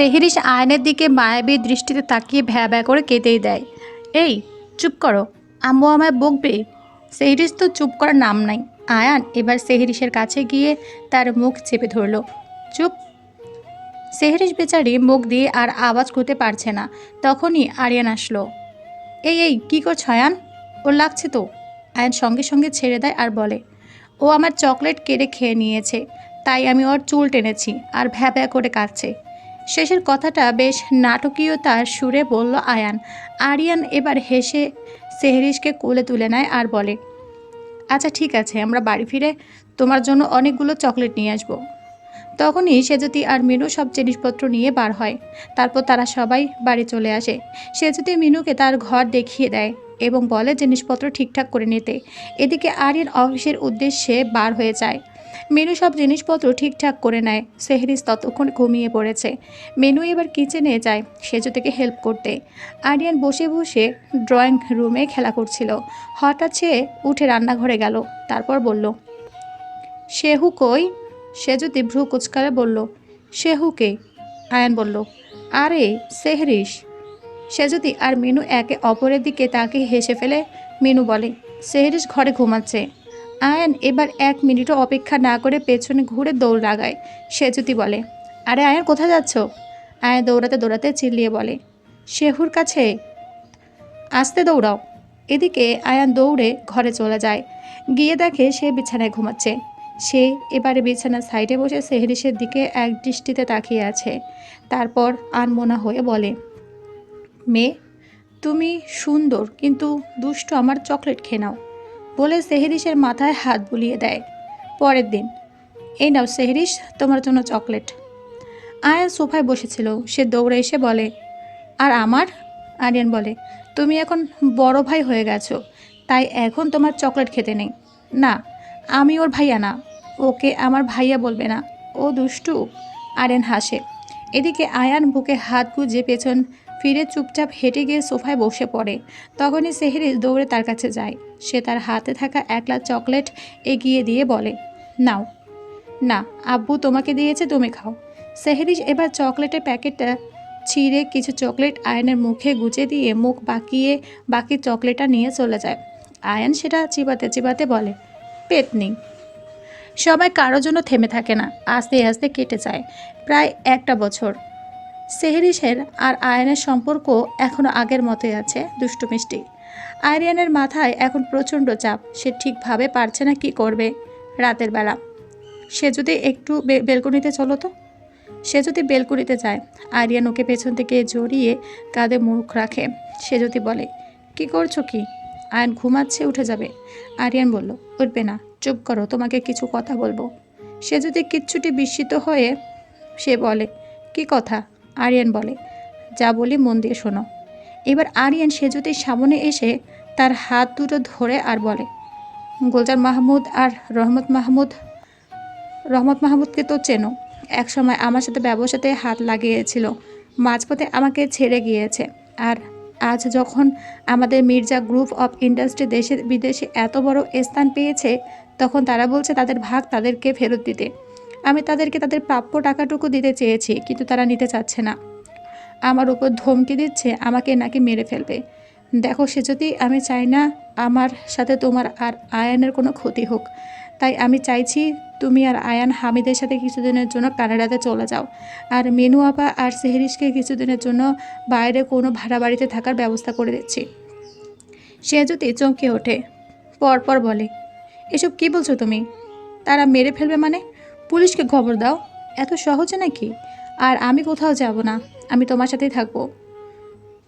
সেহেরিস আয়নের দিকে মায়াবী দৃষ্টিতে তাকিয়ে ভ্যা ভ্যা করে কেঁদেই দেয়। এই, চুপ করো, আম্মু আমায় বকবে? সেহরিস তো চুপ করার নাম নাই। আয়ান এবার সেহরিসের কাছে গিয়ে তার মুখ চেপে ধরলো। চুপ? সেহরিস বেচারি মুখ দিয়ে আর আওয়াজ করতে পারছে না। তখনই আরিয়ান আসলো। এই এই, কী করছ আয়ান? ওর লাগছে তো? আয়ান সঙ্গে সঙ্গে ছেড়ে দেয় আর বলে, ও আমার চকলেট কেড়ে খেয়ে নিয়েছে, তাই আমি ওর চুল টেনেছি আর ভ্যা ভ্যা করে কাঁদছে। শেষের কথাটা বেশ নাটকীয়তার সুরে বলল আয়ান। আরিয়ান এবার হেসে সেহরিসকে কোলে তুলে নেয় আর বলে আচ্ছা ঠিক আছে, আমরা বাড়ি ফিরে তোমার জন্য অনেকগুলো চকলেট নিয়ে আসব। তখনই সেজতি আর মিনু সব জিনিসপত্র নিয়ে বার হয়। তারপর তারা সবাই বাড়ি চলে আসে। সেজতি মিনুকে তার ঘর দেখিয়ে দেয় এবং বলে, জিনিসপত্র ঠিকঠাক করে নিতে। এদিকে আরিয়ান অফিসের উদ্দেশ্যে বার হয়ে যায়। মেনু সব জিনিসপত্র ঠিকঠাক করে নেয়। সেহরিস ততক্ষণ ঘুমিয়ে পড়েছে। মেনু এবার কিচেনে যায় সেজতিকে হেল্প করতে। আরিয়ান বসে বসে ড্রয়িং রুমে খেলা করছিল। হঠাৎ সে উঠে রান্নাঘরে গেল, তারপর বলল শেহু কই? সে যদি ভ্রু কুচকালে বলল শেহুকে আয়ান বলল, আরে, সেহরিস। সে যদি আর মিনু একে অপরের দিকে তাকে হেসে ফেলে মিনু বলে, সেহরিস ঘরে ঘুমাচ্ছে। আয়ান এবার এক মিনিটও অপেক্ষা না করে পেছনে ঘুরে দৌড় লাগায়। সে যদি বলে, আরে আয়ান, কোথায় যাচ্ছ? আয়ান দৌড়াতে দৌড়াতে চিল্লিয়ে বলে, শেহুর কাছে? আসতে দৌড়াও। এদিকে আয়ান দৌড়ে ঘরে চলে যায়। গিয়ে দেখে সে বিছানায় ঘুমাচ্ছে। সে এবারে বিছানার সাইডে বসে সেহরিসের দিকে এক দৃষ্টিতে তাকিয়ে আছে। তারপর আনমোনা হয়ে বলে, মেয়ে, তুমি সুন্দর, কিন্তু দুষ্ট আমার চকলেট খেয়ে নাও। বলে সেহরিসের মাথায় হাত বুলিয়ে দেয়। পরের দিন, এই নাও সেহরিস তোমার জন্য চকলেট। আয়ান সোফায় বসেছিল। সে দৌড়ে এসে বলে, আর আমার? আরিয়ান বলে, তুমি এখন বড় ভাই হয়ে গেছো, তাই এখন তোমার চকলেট খেতে নেই। না, আমি ওর ভাইয়া না, ওকে আমার ভাইয়া বলবে না, ও দুষ্টু। আরেন হাসে। এদিকে আয়ান বুকে হাত গুজে পেছন ফিরে চুপচাপ হেঁটে গিয়ে সোফায় বসে পড়ে। তখনই সেহরিস দৌড়ে তার কাছে যায়। সে তার হাতে থাকা একলা চকলেট এগিয়ে দিয়ে বলে, নাও। না, আব্বু তোমাকে দিয়েছে, তুমি খাও। সেহরিস এবার চকলেটের প্যাকেটটা ছিঁড়ে কিছু চকলেট আয়নের মুখে গুজে দিয়ে মুখ বাঁকিয়ে বাকি চকলেটটা নিয়ে চলে যায়। আয়ন সেটা চিবাতে চিবাতে বলে পেট নেই সবাই কারও জন্য থেমে থাকে না, আস্তে আস্তে কেটে যায়, প্রায় একটা বছর। সেহরিসের আর আয়নের সম্পর্ক এখনও আগের মতোই আছে, দুষ্টু মিষ্টি। আরিয়ানের মাথায় এখন প্রচণ্ড চাপ। সে ঠিকভাবে পারছে না কি করবে রাতের বেলা। সে যদি একটু বেলকনিতে চলো তো। সে যদি বেলকনিতে যায়, আরিয়ান ওকে পেছন থেকে জড়িয়ে কাঁধে মুখ রাখে। সে যদি বলে, কি করছ কি? আয়ন ঘুমাচ্ছে, উঠে যাবে। আরিয়ান বলল, উঠবে না, চুপ করো, তোমাকে কিছু কথা বলব। সে যদি কিচ্ছুটি বিস্মিত হয়ে সে বলে, কি কথা? আরিয়ান বলে, যা বলি মন দিয়ে শোনো। এবার আরিয়ান সে যদি সামনে এসে তার হাত দুটো ধরে আর বলে, গুলজার মাহমুদ আর রহমত মাহমুদ, রহমত মাহমুদকে তো চেনো। একসময় আমার সাথে ব্যবসাতে হাত লাগিয়েছিল, মাঝপথে আমাকে ছেড়ে গিয়েছে। আর আজ যখন আমাদের মির্জা গ্রুপ অফ ইন্ডাস্ট্রি দেশে বিদেশে এত বড় স্থান পেয়েছে, তখন তারা বলছে তাদের ভাগ তাদেরকে ফেরত দিতে। আমি তাদেরকে তাদের প্রাপ্য টাকাটুকু দিতে চেয়েছি, কিন্তু তারা নিতে চাচ্ছে না। আমার উপর ধমকি দিচ্ছে, আমাকে নাকি মেরে ফেলবে। দেখো, সে যদি আমি চাই না, আমার সাথে তোমার আর আয়ানের কোনো ক্ষতি হোক। তাই আমি চাইছি তুমি আর আয়ান হামিদের সাথে কিছুদিনের জন্য কানাডাতে চলে যাও। আর মেনু আপা আর সেহরিশকে কিছুদিনের জন্য বাইরে কোনো ভাড়া বাড়িতে থাকার ব্যবস্থা করে দিচ্ছি। সে যদি চমকে ওঠে, পরপর বলে, এসব কি বলছো তুমি? তারা মেরে ফেলবে মানে? পুলিশকে খবর দাও? এত সহজে নাকি? আর আমি কোথাও যাব না। আমি তোমার সাথেই থাকব।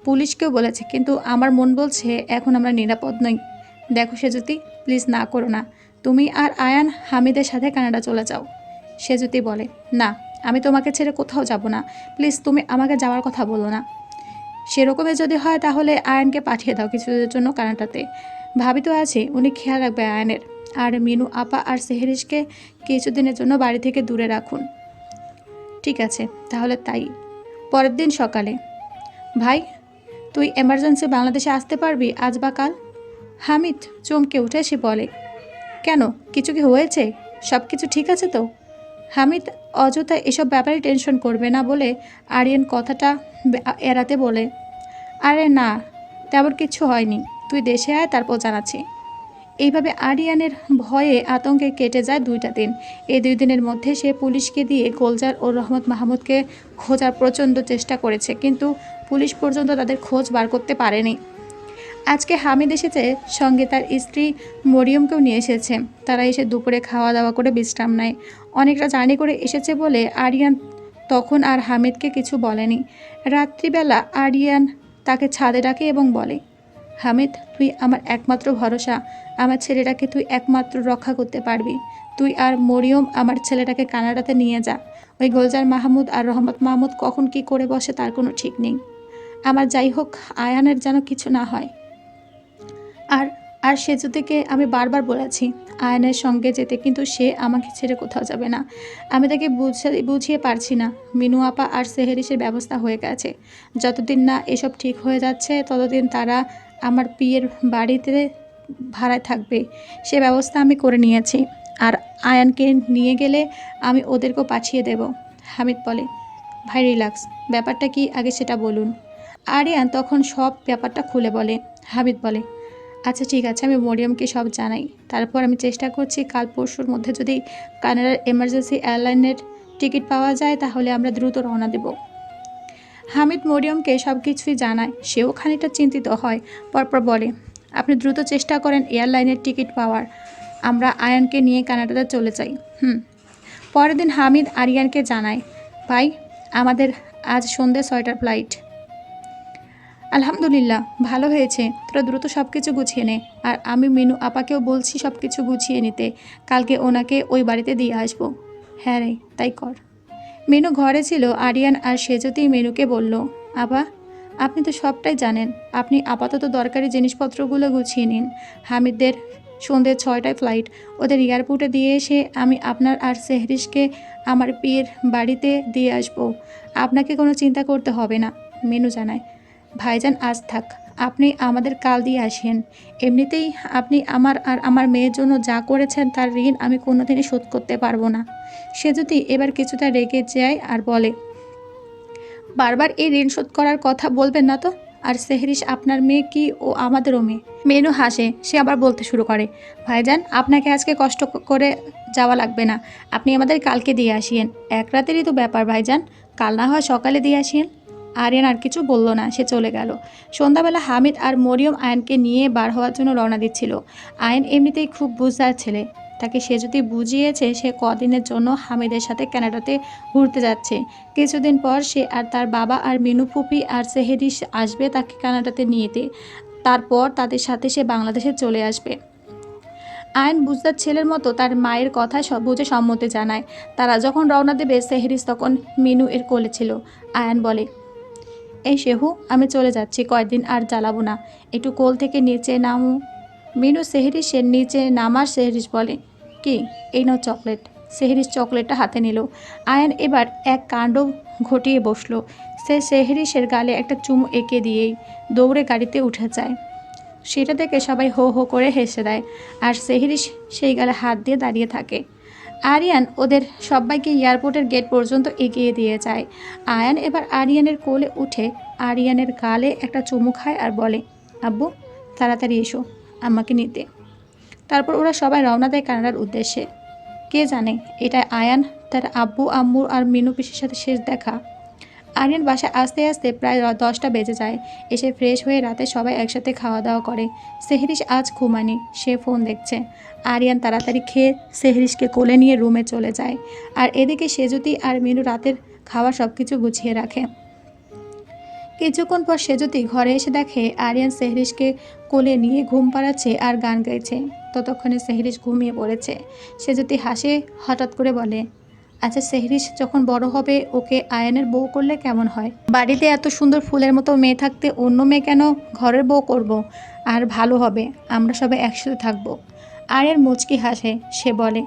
পুলিশকেও বলেছে, কিন্তু আমার মন বলছে এখন আমরা নিরাপদ নই। দেখো সে যদি প্লিজ না করো না। তুমি আর আয়ান হামিদের সাথে কানাডা চলে যাও। সে যদি বলে, না, আমি তোমাকে ছেড়ে কোথাও যাব না। প্লিজ, তুমি আমাকে যাওয়ার কথা বলো না। সেরকমের যদি হয় তাহলে আয়নকে পাঠিয়ে দাও কিছুদিনের জন্য কানাডাতে। ভাবি তো আছে, উনি খেয়াল রাখবে আয়নের। আর মিনু, আপা আর সেহরিশকে কিছুদিনের জন্য বাড়ি থেকে দূরে রাখুন। ঠিক আছে, তাহলে তাই। পরের দিন সকালে। ভাই, তুই এমার্জেন্সি বাংলাদেশে আসতে পারবি আজ বা কাল? হামিদ চমকে উঠে সে বলে, কেন, কিছু কি হয়েছে? সব কিছু ঠিক আছে তো? হামিদ অযথা এসব ব্যাপারে টেনশন করবে না বলে আরিয়ান কথাটা এড়াতে বলে, আরে না, তেমন কিছু হয়নি। তুই দেশে আয়, তারপর জানাচ্ছি। এইভাবে আরিয়ানের ভয়ে আতঙ্কে কেটে যায় দুইটা দিন। এই দুই দিনের মধ্যে সে পুলিশকে দিয়ে গোলজার ও রহমত মাহমুদকে খোঁজার প্রচণ্ড চেষ্টা করেছে, কিন্তু পুলিশ পর্যন্ত তাদের খোঁজ বার করতে পারেনি। আজকে হামিদ এসেছে, সঙ্গে তার স্ত্রী মরিয়মকেও নিয়ে এসেছে। তারা এসে দুপুরে খাওয়া দাওয়া করে বিশ্রাম নেয়। অনেকটা জার্নি করে এসেছে বলে আরিয়ান তখন আর হামিদকে কিছু বলেনি। রাত্রিবেলা আরিয়ান তাকে ছাদে ডাকে এবং বলে হামিদ, তুই আমার একমাত্র ভরসা। আমার ছেলেটাকে তুই একমাত্র রক্ষা করতে পারবি। তুই আর মরিয়ম আমার ছেলেটাকে কানাডাতে নিয়ে যা। ওই গোলজার মাহমুদ আর রহমত মাহমুদ কখন কি করে বসে তার কোনো ঠিক নেই। আমার যাই হোক, আয়ানের যেন কিছু না হয়। আর আর সেজুতিকে আমি বারবার বলেছি, আয়নের সঙ্গে যেতে কিন্তু সে আমাকে ছেড়ে কোথাও যাবে না। আমি তাকে বুঝে, বুঝিয়ে পারছি না। মিনু আপা আর সেহেরিসের ব্যবস্থা হয়ে গেছে। যতদিন না এসব ঠিক হয়ে যাচ্ছে, ততদিন তারা আমার পিয়ের বাড়িতে ভাড়ায় থাকবে, সে ব্যবস্থা আমি করে নিয়েছি। আর আয়ানকে নিয়ে গেলে আমি ওদেরকেও পাঠিয়ে দেব, হামিদ বলে। ভাই, রিল্যাক্স। ব্যাপারটা কি আগে সেটা বলুন। আরিয়ান তখন সব ব্যাপারটা খুলে বলে, হামিদ বলে আচ্ছা ঠিক আছে, আমি মরিয়মকে সব জানাই। তারপর আমি চেষ্টা করছি কাল পরশুর মধ্যে যদি কানাডার এমার্জেন্সি এয়ারলাইনের টিকিট পাওয়া যায়, তাহলে আমরা দ্রুত রওনা দেব। হামিদ মরিয়মকে সব কিছুই জানায়, সেও খানিকটা চিন্তিত হয়। পরপর বলে, আপনি দ্রুত চেষ্টা করেন এয়ারলাইনের টিকিট পাওয়ার। আমরা আয়ানকে নিয়ে কানাডাতে চলে যাই। হুম। পরের দিন হামিদ আরিয়ানকে জানায়, ভাই, আমাদের আজ সন্ধ্যে ছয়টার ফ্লাইট। আলহামদুলিল্লাহ, ভালো হয়েছে। তোরা দ্রুত সব কিছু গুছিয়ে নে। আর আমি মিনু আপাকেও বলছি সব কিছু গুছিয়ে নিতে। কালকে ওনাকে ওই বাড়িতে দিয়ে আসব। হ্যাঁ রে, তাই কর। মিনু ঘরে ছিল, আরিয়ান আর সেজতেই মিনুকে বলল, আবা, আপনি তো সবটাই জানেন। আপনি আপাতত দরকারি জিনিসপত্রগুলো গুছিয়ে নিন। হামিদদের সন্ধ্যে ছয়টায় ফ্লাইট। ওদের এয়ারপোর্টে দিয়ে এসে আমি আপনার আর সেহরিশকে আমার বিয়ের বাড়িতে দিয়ে আসব। আপনাকে কোনো চিন্তা করতে হবে না, মিনু জানায়। ভাইজান, আজ থাক। আপনি আমাদের কাল দিয়ে আসেন। এমনিতেই আপনি আমার আর আমার মেয়ের জন্য যা করেছেন তার ঋণ আমি কোনোদিনই শোধ করতে পারব না। সে যদি এবার কিছুটা রেগে যায় আর বলে, বারবার এই ঋণ শোধ করার কথা বলবেন না তো? আর সেহরিশ আপনার মেয়ে কি ও আমাদেরও মেয়ে? মেনু হাসে, সে আবার বলতে শুরু করে, ভাইজান, আপনাকে আজকে কষ্ট করে যাওয়া লাগবে না। আপনি আমাদের কালকে দিয়ে আসিয়েন। এক রাতেরই তো ব্যাপার ভাইজান। কাল না হয় সকালে দিয়ে আসিয়েন। আরিয়ান আর কিছু বলল না, সে চলে গেল। সন্ধ্যাবেলা হামিদ আর মরিয়ম আয়নকে নিয়ে বার হওয়ার জন্য রওনা দিচ্ছিল। আয়ন এমনিতেই খুব বুঝদার ছেলে। তাকে সে যদি বুঝিয়েছে, সে কদিনের জন্য হামিদের সাথে কানাডাতে ঘুরতে যাচ্ছে। কিছুদিন পর সে আর তার বাবা আর মিনু ফুপি আর সেহেরিস আসবে তাকে কানাডাতে নিয়েতে তারপর তাদের সাথে সে বাংলাদেশে চলে আসবে। আয়ন বুঝদার ছেলের মতো তার মায়ের কথা সব বুঝে সম্মতি জানায়। তারা যখন রওনা দেবে, সেহরিস তখন মিনু এর কোলে ছিল। আয়ন বলে এই শেহু, আমি চলে যাচ্ছি কয়েকদিন আর জ্বালাবো না। একটু কোল থেকে নিচে নামো। মিনু সেহরিসের নিচে নামার সেহরিস বলে, কি, এই নাও চকলেট। সেহরিস চকলেটটা হাতে নিল। আয়ান এবার এক কাণ্ড ঘটিয়ে বসল। সে সেহরিসের গালে একটা চুমু এঁকে দিয়েই দৌড়ে গাড়িতে উঠে যায়। সেটা দেখে সবাই হো হো করে হেসে দেয়। আর সেহরিস সেই গালে হাত দিয়ে দাঁড়িয়ে থাকে। আরিয়ান ওদের সবাইকে এয়ারপোর্টের গেট পর্যন্ত এগিয়ে দিয়ে যায়। আয়ান এবার আরিয়ানের কোলে উঠে আরিয়ানের গালে একটা চুমু খায় আর বলে, আব্বু, তাড়াতাড়ি এসো, আমাকে নিতে। তারপর ওরা সবাই রওনা দেয় কানাডার উদ্দেশ্যে। কে জানে, এটা আয়ান, তার আব্বু আম্মুর আর মিনু পিসির সাথে শেষ দেখা। আরিয়ান বাসায় আসতে আসতে প্রায় দশটা বেজে যায়। এসে ফ্রেশ হয়ে রাতে সবাই একসাথে খাওয়া দাওয়া করে। সেহরিশ আজ ঘুমানি সে ফোন দেখছে। আরিয়ান তাড়াতাড়ি খেয়ে সেহরিশকে কোলে নিয়ে রুমে চলে যায়। আর এদিকে সেজুতি আর মিনু রাতের খাওয়া সব কিছু গুছিয়ে রাখে। কিছুক্ষণ পর সেজুতি ঘরে এসে দেখে আরিয়ান সেহরিশকে কোলে নিয়ে ঘুম পাড়াচ্ছে আর গান গাইছে। ততক্ষণে সেহরিশ ঘুমিয়ে পড়েছে। সেজুতি হাসে, হঠাৎ করে বলে আচ্ছা সেহরিশ, যখন বড় হবে, ওকে আয়নের বউ করলে কেমন হয়? বাড়িতে এত সুন্দর ফুলের মতো মেয়ে থাকতে অন্য মেয়ে কেন ঘরের বউ করব? আর ভালো হবে, আমরা সবাই একসাথে থাকব। আয়ান মুচকি হাসে, সে বলে,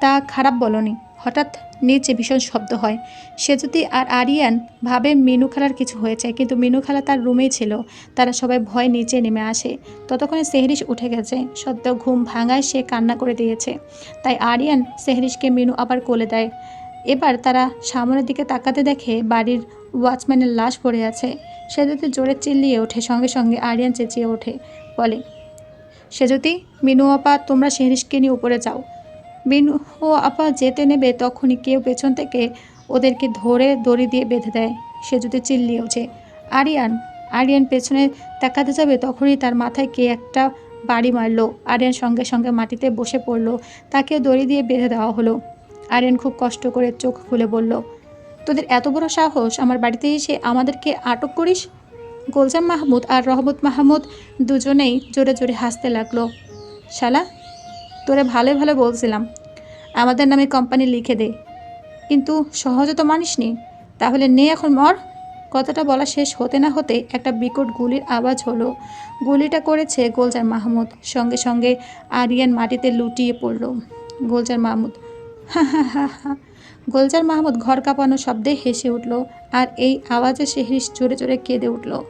তা খারাপ বলনি। হঠাৎ নিচে ভীষণ শব্দ হয়। সেজুতি আর আরিয়ান ভাবে মিনু খালার কিছু হয়েছে, কিন্তু মিনু খালা তার রুমেই ছিল। তারা সবাই ভয় নিচে নেমে আসে। ততক্ষণে সেহরিশ উঠে গেছে। সত্ত্বেও ঘুম ভাঙায় সে কান্না করে দিয়েছে। তাই আরিয়ান সেহরিশকে মিনু আবার কোলে দেয়। এবার তারা সামনের দিকে তাকাতে দেখে বাড়ির ওয়াচম্যানের লাশ পড়ে আছে। সে যদি জোরে চিল্লিয়ে ওঠে, সঙ্গে সঙ্গে আরিয়ান চেঁচিয়ে ওঠে। বলে সে যদি মিনু আপা, তোমরা শেহরিশকে নিয়ে উপরে যাও। ও আপা যেতে নেবে তখনই কেউ পেছন থেকে ওদেরকে ধরে দড়ি দিয়ে বেঁধে দেয়। সে যদি চিল্লিয়ে ওঠে। আরিয়ান আরিয়ান পেছনে তাকাতে যাবে তখনই তার মাথায় কে একটা বাড়ি মারলো। আরিয়ান সঙ্গে সঙ্গে মাটিতে বসে পড়ল। তাকে দড়ি দিয়ে বেঁধে দেওয়া হলো। আরিয়ান খুব কষ্ট করে চোখ খুলে বলল, তোদের এত বড় সাহস? আমার বাড়িতে এসে আমাদেরকে আটক করিস? গোলজাম মাহমুদ আর রহমত মাহমুদ দুজনেই জোরে জোরে হাসতে লাগল। শালা তোরে ভালো ভালো বলছিলাম। আমাদের নামে কোম্পানি লিখে দে। কিন্তু সহজে তো মানিসনি। তাহলে নে এখন মর। কথাটা বলা শেষ হতে না হতে একটা বিকট গুলির আওয়াজ হলো। গুলিটা করেছে গোলজার মাহমুদ। সঙ্গে সঙ্গে আরিয়ান মাটিতে লুটিয়ে পড়ল। গোলজার মাহমুদ। হা হা হা হা। গোলজার মাহমুদ ঘর কাঁপানো শব্দে হেসে উঠল আর এই আওয়াজে শেহরিশ জোরে জোরে কেঁদে উঠল।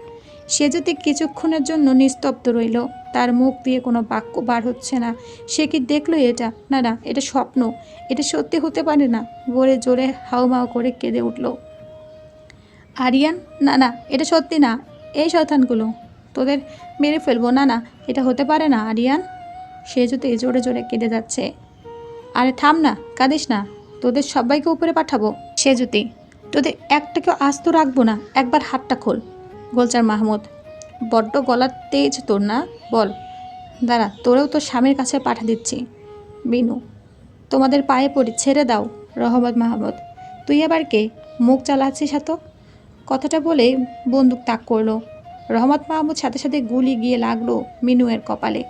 সে যদি কিছুক্ষণের জন্য নিস্তব্ধ রইল তার মুখ দিয়ে কোনো বাক্য বার হচ্ছে না। সে কি দেখল এটা? না না, এটা স্বপ্ন। এটা সত্যি হতে পারে না। বলে জোরে হাউমাউ করে কেঁদে উঠল। আরিয়ান, না না, এটা সত্যি না। এই শয়তানগুলো, তোদের মেরে ফেলব। না না, এটা হতে পারে না, আরিয়ান। সে যদি জোরে জোরে কেঁদে যাচ্ছে। আরে থাম না, কাঁদিস না। তোদের সবাইকে উপরে পাঠাবো সে যদি তোদের একটাকেও আস্ত রাখব না। একবার হাতটা খোল, গোলচার মাহমুদ। বড্ড গলার তেজ তোর না? বল। দাঁড়া, তোরেও তোর স্বামীর কাছে পাঠা দিচ্ছি। বিনু, তোমাদের পায়ে পড়ি, ছেড়ে দাও, রহমত মাহমুদ। তুই আবার কে? মুখ চালাচ্ছিস এত? কথাটা বলে বন্দুক তাক করল। রহমত মাহমুদ সাথে সাথে গুলি গিয়ে লাগল মিনুয়ের কপালে।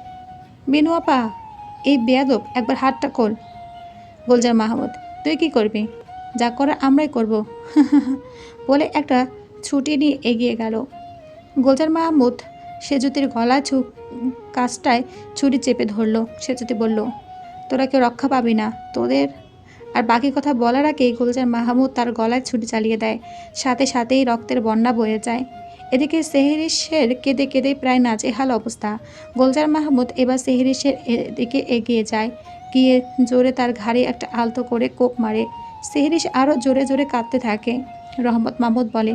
মিনু আপা, এই বেয়াদব, একবার হাতটা খোল। গোলজার মাহমুদ, তুই কি করবি? যা করার আমরাই করব। বলে একটা ছুটি নিয়ে এগিয়ে গেল। গোলজার মাহমুদ সেজুতির গলা ছু কাজটায় ছুরি চেপে ধরলো। সেজুতি বলল, তোরা কেউ রক্ষা পাবি না। তোদের আর বাকি কথা বলার আগেই গুলজার মাহমুদ তার গলায় ছুরি চালিয়ে দেয়। সাথে সাথেই রক্তের বন্যা বয়ে যায়। এদিকে সেহেরিসের কেঁদে কেঁদে প্রায় নাজেহাল অবস্থা। গোলজার মাহমুদ এবার সেহেরিসের এদিকে এগিয়ে যায়। গিয়ে জোরে তার ঘাড়ে একটা আলতো করে কোপ মারে। সেহেরিস আরও জোরে জোরে কাঁদতে থাকে। রহমত মাহমুদ বলে,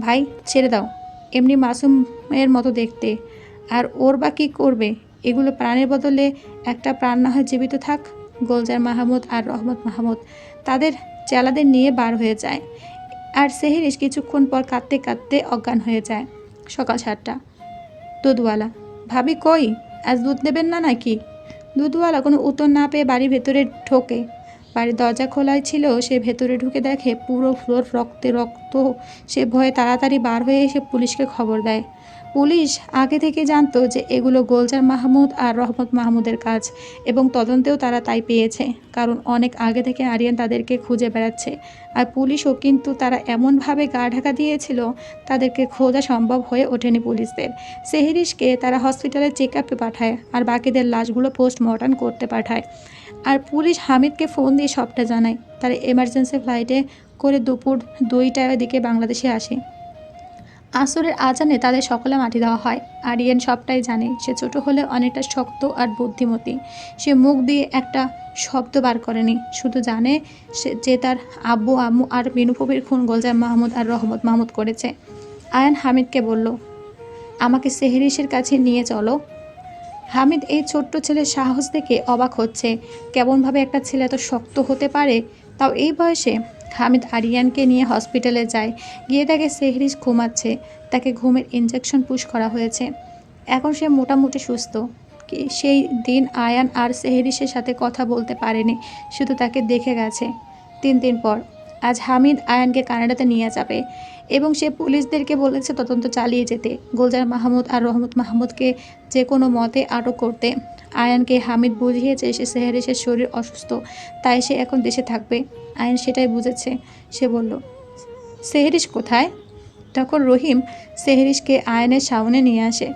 ভাই, ছেড়ে দাও। এমনি মাসুমের মতো দেখতে। আর ওর বা কী করবে? এগুলো প্রাণের বদলে একটা প্রাণ না হয় জীবিত থাক। গোলজার মাহমুদ আর রহমত মাহমুদ তাদের চেলাদের নিয়ে বার হয়ে যায়। আর সেহেরিস কিছুক্ষণ পর কাঁদতে কাঁদতে অজ্ঞান হয়ে যায় সকাল সাতটা। দুধওয়ালা, ভাবি কই? আজ দুধ নেবেন না নাকি? দুধওয়ালা কোনো উত্তর না পেয়ে বাড়ির ভেতরে ঢোকে। বাড়ির দরজা খোলাই ছিল, সে ভেতরে ঢুকে দেখে পুরো ফ্লোর রক্তে রক্ত। সে ভয়ে তাড়াতাড়ি বার হয়ে এসে পুলিশকে খবর দেয়। পুলিশ আগে থেকে জানতো যে এগুলো গোলজার মাহমুদ আর রহমত মাহমুদের কাজ এবং তদন্তেও তারা তাই পেয়েছে, কারণ অনেক আগে থেকে আরিয়ান তাদেরকে খুঁজে বেড়াচ্ছে। আর পুলিশও কিন্তু তারা এমনভাবে গা ঢাকা দিয়েছিল, তাদেরকে খোঁজা সম্ভব হয়ে ওঠেনি পুলিশদের। সেহেরিসকে তারা হসপিটালে চেক আপে পাঠায় আর বাকিদের লাশগুলো পোস্টমর্টম করতে পাঠায়। আর পুলিশ হামিদকে ফোন দিয়ে সবটা জানায়। তারা এমার্জেন্সি ফ্লাইটে করে দুপুর দুইটার দিকে বাংলাদেশে আসে। আসরের আজানে তাদের সকলে মাটি দেওয়া হয়। আরিয়ান সবটাই জানে, সে ছোট হলে অনেকটা শক্ত আর বুদ্ধিমতী। সে মুখ দিয়ে একটা শব্দ বার করেনি, শুধু জানে সে, যে তার আব্বু, আম্মু আর বিনুপবির খুন গোলজার মাহমুদ আর রহমত মাহমুদ করেছে। আয়ান হামিদকে বলল, আমাকে সেহরিসের কাছে নিয়ে চলো। হামিদ এই ছোট্ট ছেলের সাহস দেখে অবাক হচ্ছে। কেমনভাবে একটা ছেলে এত শক্ত হতে পারে? তাও এই বয়সে হামিদ আরিয়ানকে নিয়ে হসপিটালে যায়। গিয়ে তাকে সেহরিস ঘুমাচ্ছে। তাকে ঘুমের ইঞ্জেকশন পুশ করা হয়েছে। এখন সে মোটামুটি সুস্থ। সেই দিন আয়ান আর সেহরিসের সাথে কথা বলতে পারেনি। শুধু তাকে দেখে গেছে। তিন দিন পর আজ হামিদ আয়ানকে কানাডাতে নিয়ে যাবে। এবং সে পুলিশদেরকে বলেছে তদন্ত চালিয়ে যেতে। গোলজার মাহমুদ আর রহমত মাহমুদকে যে কোনো মতে আটক করতে আয়ানকে হামিদ বুঝিয়েছে, সে সেহেরিসের শরীর অসুস্থ, তাই সে এখন দেশে থাকবে। আয়ান সেটাই বুঝেছে। সে বলল সেহেরিস কোথায়? তখন রহিম সেহেরিসকে আয়নের সামনে নিয়ে আসে।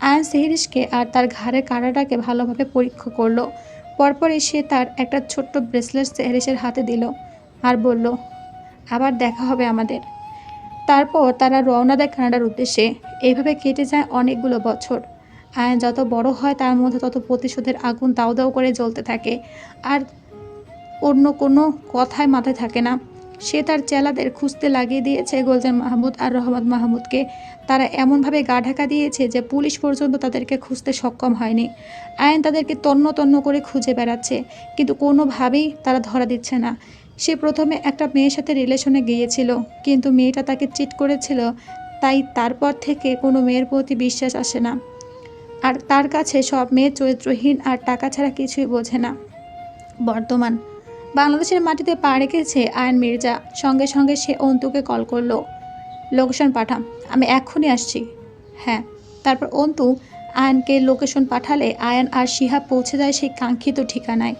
আয়ন সেহেরিসকে আর তার ঘাড়ের কাঁটাটাকে ভালোভাবে পরীক্ষা করল। পরপরই সে তার একটা ছোট্ট ব্রেসলেট সেহেরিসের হাতে দিল আর বলল, আবার দেখা হবে আমাদের। তারপর তারা রওনা দেয় কানাডার উদ্দেশ্যে। এইভাবে কেটে যায় অনেকগুলো বছর। আয়ন যত বড় হয় তার মধ্যে তত প্রতিশোধের আগুন দাউ দাউ করে জ্বলতে থাকে। আর অন্য কোনো কথায় মাথায় থাকে না। সে তার চেলাদের খুঁজতে লাগিয়ে দিয়েছে গোলজান মাহমুদ আর রহমত মাহমুদকে। তারা এমনভাবে গা ঢাকা দিয়েছে যে পুলিশ পর্যন্ত তাদেরকে খুঁজতে সক্ষম হয়নি। আয়ন তাদেরকে তন্ন তন্ন করে খুঁজে বেড়াচ্ছে। কিন্তু কোনোভাবেই তারা ধরা দিচ্ছে না। সে প্রথমে একটা মেয়ের সাথে রিলেশনে গিয়েছিল, কিন্তু মেয়েটা তাকে চিট করেছিল, তাই তারপর থেকে কোনো মেয়ের প্রতি বিশ্বাস আসে না। আর তার কাছে সব মেয়ে চরিত্রহীন আর টাকা ছাড়া কিছুই বোঝে না। বর্তমান বাংলাদেশের মাটিতে পা রেখেছে আয়ন মির্জা। সঙ্গে সঙ্গে সে অন্তুকে কল করল। লোকেশন পাঠাম আমি এক্ষুনি আসছি। হ্যাঁ। তারপর অন্তু আয়নকে লোকেশন পাঠালে আয়ন আর শিহাব পৌঁছে যায় সেই কাঙ্ক্ষিত ঠিকানায়।